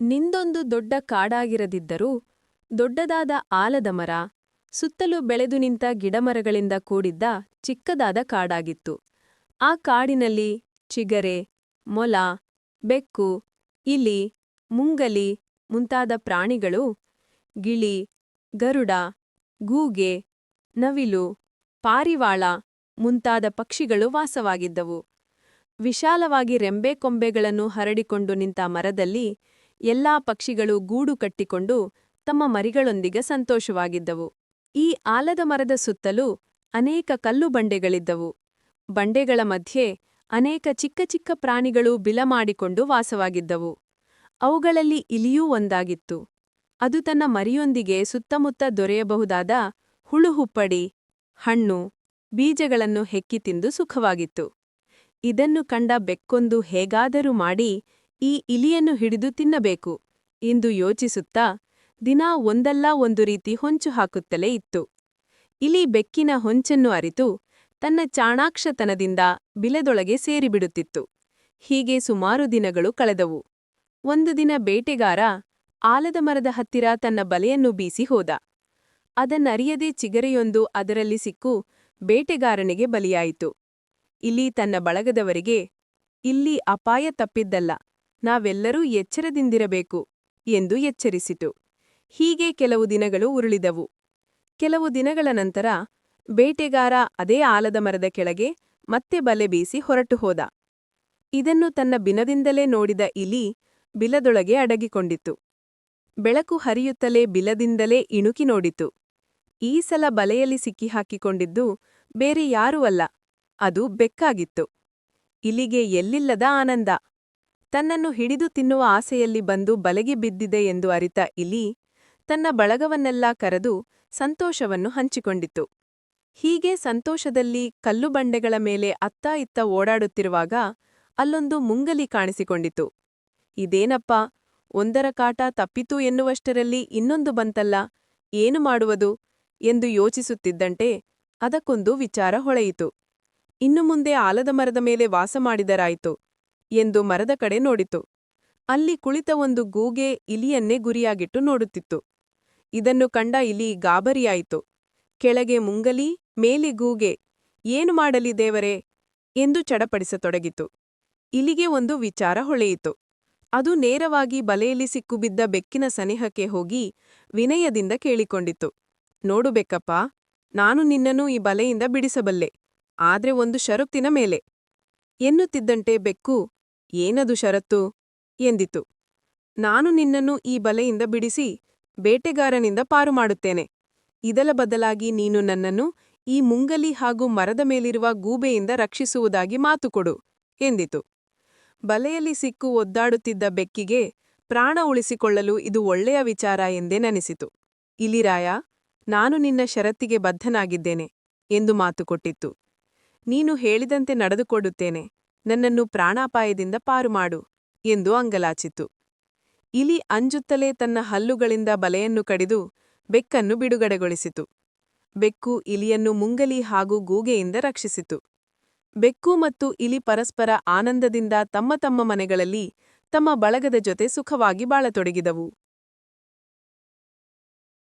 ನಿಂದೊಂದು ದೊಡ್ಡ ಕಾಡಾಗಿರದಿದ್ದರೂ ದೊಡ್ಡದಾದ ಆಲದ ಮರ, ಸುತ್ತಲೂ ಬೆಳೆದು ನಿಂತ ಗಿಡಮರಗಳಿಂದ ಕೂಡಿದ್ದ ಚಿಕ್ಕದಾದ ಕಾಡಾಗಿತ್ತು. ಆ ಕಾಡಿನಲ್ಲಿ ಚಿಗರೆ, ಮೊಲ, ಬೆಕ್ಕು, ಇಲಿ, ಮುಂಗಲಿ ಮುಂತಾದ ಪ್ರಾಣಿಗಳು, ಗಿಳಿ, ಗರುಡ, ಗೂಗೆ, ನವಿಲು, ಪಾರಿವಾಳ ಮುಂತಾದ ಪಕ್ಷಿಗಳು ವಾಸವಾಗಿದ್ದವು. ವಿಶಾಲವಾಗಿ ರೆಂಬೆ ಕೊಂಬೆಗಳನ್ನು ಹರಡಿಕೊಂಡು ನಿಂತ ಮರದಲ್ಲಿ ಎಲ್ಲಾ ಪಕ್ಷಿಗಳು ಗೂಡು ಕಟ್ಟಿಕೊಂಡು ತಮ್ಮ ಮರಿಗಳೊಂದಿಗೆ ಸಂತೋಷವಾಗಿದ್ದವು. ಈ ಆಲದ ಮರದ ಸುತ್ತಲೂ ಅನೇಕ ಕಲ್ಲು ಬಂಡೆಗಳಿದ್ದವು. ಬಂಡೆಗಳ ಮಧ್ಯೆ ಅನೇಕ ಚಿಕ್ಕ ಚಿಕ್ಕ ಪ್ರಾಣಿಗಳು ಬಿಲಮಾಡಿಕೊಂಡು ವಾಸವಾಗಿದ್ದವು. ಅವುಗಳಲ್ಲಿ ಇಲಿಯೂ ಒಂದಾಗಿತ್ತು. ಅದು ತನ್ನ ಮರಿಯೊಂದಿಗೆ ಸುತ್ತಮುತ್ತ ದೊರೆಯಬಹುದಾದ ಹುಳುಹುಪ್ಪಡಿ ಹಣ್ಣು, ಬೀಜಗಳನ್ನು ಹೆಕ್ಕಿ ತಿಂದು ಸುಖವಾಗಿತ್ತು. ಇದನ್ನು ಕಂಡ ಬೆಕ್ಕೊಂದು ಹೇಗಾದರೂ ಮಾಡಿ ಈ ಇಲಿಯನ್ನು ಹಿಡಿದು ತಿನ್ನಬೇಕು. ಎಂದು ಯೋಚಿಸುತ್ತಾ ದಿನಾ ಒಂದಲ್ಲ ಒಂದು ರೀತಿ ಹೊಂಚು ಹಾಕುತ್ತಲೇ ಇತ್ತು. ಇಲಿ ಬೆಕ್ಕಿನ ಹೊಂಚನ್ನು ಅರಿತು ತನ್ನ ಚಾಣಾಕ್ಷತನದಿಂದ ಬಿಲೆದೊಳಗೆ ಸೇರಿಬಿಡುತ್ತಿತ್ತು. ಹೀಗೆ ಸುಮಾರು ದಿನಗಳು ಕಳೆದವು. ಒಂದು ದಿನ ಬೇಟೆಗಾರ ಆಲದ ಮರದ ಹತ್ತಿರ ತನ್ನ ಬಲೆಯನ್ನು ಬೀಸಿ ಹೋದ. ಅದನ್ನರಿಯದೆ ಚಿಗರೆಯೊಂದು ಅದರಲ್ಲಿ ಸಿಕ್ಕು ಬೇಟೆಗಾರನಿಗೆ ಬಲಿಯಾಯಿತು. ಇಲ್ಲಿ ತನ್ನ ಬಳಗದವರಿಗೆ, ಇಲ್ಲಿ ಅಪಾಯ ತಪ್ಪಿದ್ದಲ್ಲ. ನಾವೆಲ್ಲರೂ ಎಚ್ಚರದಿಂದಿರಬೇಕು ಎಂದು ಎಚ್ಚರಿಸಿತು. ಹೀಗೆ ಕೆಲವು ದಿನಗಳು ಉರುಳಿದವು. ಕೆಲವು ದಿನಗಳ ನಂತರ ಬೇಟೆಗಾರ ಅದೇ ಆಲದ ಮರದ ಕೆಳಗೆ ಮತ್ತೆ ಬಲೆ ಬೀಸಿ ಹೊರಟು ಹೋದ. ಇದನ್ನು ತನ್ನ ಬಿನದಿಂದಲೇ ನೋಡಿದ ಇಲಿ ಬಿಲದೊಳಗೆ ಅಡಗಿಕೊಂಡಿತು ಬೆಳಕು ಹರಿಯುತ್ತಲೇ ಬಿಲದಿಂದಲೇ ಇಣುಕಿ ನೋಡಿತು. ಈ ಸಲ ಬಲೆಯಲ್ಲಿ ಸಿಕ್ಕಿಹಾಕಿಕೊಂಡಿದ್ದು ಬೇರೆ ಯಾರೂ ಅಲ್ಲ, ಅದು ಬೆಕ್ಕಾಗಿತ್ತು. ಇಲಿಗೆ ಎಲ್ಲಿಲ್ಲದ ಆನಂದ. ತನ್ನನ್ನು ಹಿಡಿದು ತಿನ್ನುವ ಆಸೆಯಲ್ಲಿ ಬಂದು ಬಲೆಗೆ ಬಿದ್ದಿದೆ ಎಂದು ಅರಿತ ಇಲಿ ತನ್ನ ಬಳಗವನ್ನೆಲ್ಲಾ ಕರೆದು ಸಂತೋಷವನ್ನು ಹಂಚಿಕೊಂಡಿತು. ಹೀಗೆ ಸಂತೋಷದಲ್ಲಿ ಕಲ್ಲು ಬಂಡೆಗಳ ಮೇಲೆ ಅತ್ತ ಇತ್ತ ಓಡಾಡುತ್ತಿರುವಾಗ ಅಲ್ಲೊಂದು ಮುಂಗಲಿ ಕಾಣಿಸಿಕೊಂಡಿತು. ಇದೇನಪ್ಪ, ಒಂದರ ಕಾಟ ತಪ್ಪಿತು ಎನ್ನುವಷ್ಟರಲ್ಲಿ ಇನ್ನೊಂದು ಬಂತಲ್ಲ, ಏನು ಮಾಡುವುದು ಎಂದು ಯೋಚಿಸುತ್ತಿದ್ದಂತೆ ಅದಕ್ಕೊಂದು ವಿಚಾರ ಹೊಳೆಯಿತು. ಇನ್ನು ಮುಂದೆ ಆಲದ ಮರದ ಮೇಲೆ ವಾಸ ಮಾಡಿದರಾಯಿತು. ಎಂದು ಮರದ ಕಡೆ ನೋಡಿತು. ಅಲ್ಲಿ ಕುಳಿತ ಒಂದು ಗೂಗೆ ಇಲಿಯನ್ನೇ ಗುರಿಯಾಗಿಟ್ಟು ನೋಡುತ್ತಿತ್ತು. ಇದನ್ನು ಕಂಡ ಇಲಿ ಗಾಬರಿಯಾಯಿತು. ಕೆಳಗೆ ಮುಂಗಲಿ, ಮೇಲೆ ಗೂಗೆ, ಏನು ಮಾಡಲಿ ದೇವರೇ? ಎಂದು ಚಡಪಡಿಸತೊಡಗಿತು. ಇಲಿಗೆ ಒಂದು ವಿಚಾರ ಹೊಳೆಯಿತು. ಅದು ನೇರವಾಗಿ ಬಲೆಯಲ್ಲಿ ಸಿಕ್ಕುಬಿದ್ದ ಬೆಕ್ಕಿನ ಸನಿಹಕ್ಕೆ ಹೋಗಿ ವಿನಯದಿಂದ ಕೇಳಿಕೊಂಡಿತು. ನೋಡು ಬೆಕ್ಕಪ್ಪ, ನಾನು ನಿನ್ನನ್ನು ಈ ಬಲೆಯಿಂದ ಬಿಡಿಸಬಲ್ಲೆ. ಆದ್ರೆ ಒಂದು ಷರತ್ತಿನ ಮೇಲೆ. ಎನ್ನುತ್ತಿದ್ದಂತೆ ಬೆಕ್ಕು ಏನದು ಷರತ್ತು? ಎಂದಿತು. ನಾನು ನಿನ್ನನ್ನು ಈ ಬಲೆಯಿಂದ ಬಿಡಿಸಿ ಬೇಟೆಗಾರನಿಂದ ಪಾರು ಮಾಡುತ್ತೇನೆ. ಇದಲ ಬದಲಾಗಿ ನೀನು ನನ್ನನ್ನು ಈ ಮುಂಗಲಿ ಹಾಗೂ ಮರದ ಮೇಲಿರುವ ಗೂಬೆಯಿಂದ ರಕ್ಷಿಸುವುದಾಗಿ ಮಾತುಕೊಡು ಎಂದಿತು. ಬಲೆಯಲ್ಲಿ ಸಿಕ್ಕು ಒದ್ದಾಡುತ್ತಿದ್ದ ಬೆಕ್ಕಿಗೆ ಪ್ರಾಣ ಉಳಿಸಿಕೊಳ್ಳಲು ಇದು ಒಳ್ಳೆಯ ವಿಚಾರ ಎಂದೇ ನೆನೆಸಿತು. ಇಲಿರಾಯ ನಾನು ನಿನ್ನ ಷರತ್ತಿಗೆ ಬದ್ಧನಾಗಿದ್ದೇನೆ ಎಂದು ಮಾತುಕೊಟ್ಟಿತ್ತು ನೀನು ಹೇಳಿದಂತೆ ನಡೆದುಕೊಡುತ್ತೇನೆ ನನ್ನನ್ನು ಪ್ರಾಣಾಪಾಯದಿಂದ ಪಾರು ಮಾಡು ಎಂದು ಅಂಗಲಾಚಿತು ಇಲಿ ಅಂಜುತ್ತಲೇ ತನ್ನ ಹಲ್ಲುಗಳಿಂದ ಬಲೆಯನ್ನು ಕಡಿದು ಬೆಕ್ಕನ್ನು ಬಿಡುಗಡೆಗೊಳಿಸಿತು. ಬೆಕ್ಕು ಇಲಿಯನ್ನು ಮುಂಗಲಿ ಹಾಗೂ ಗೂಗೆಯಿಂದ ರಕ್ಷಿಸಿತು. ಬೆಕ್ಕು ಮತ್ತು ಇಲಿ ಪರಸ್ಪರ ಆನಂದದಿಂದ ತಮ್ಮ ತಮ್ಮ ಮನೆಗಳಲ್ಲಿ ತಮ್ಮ ಬಳಗದ ಜೊತೆ ಸುಖವಾಗಿ ಬಾಳತೊಡಗಿದವು.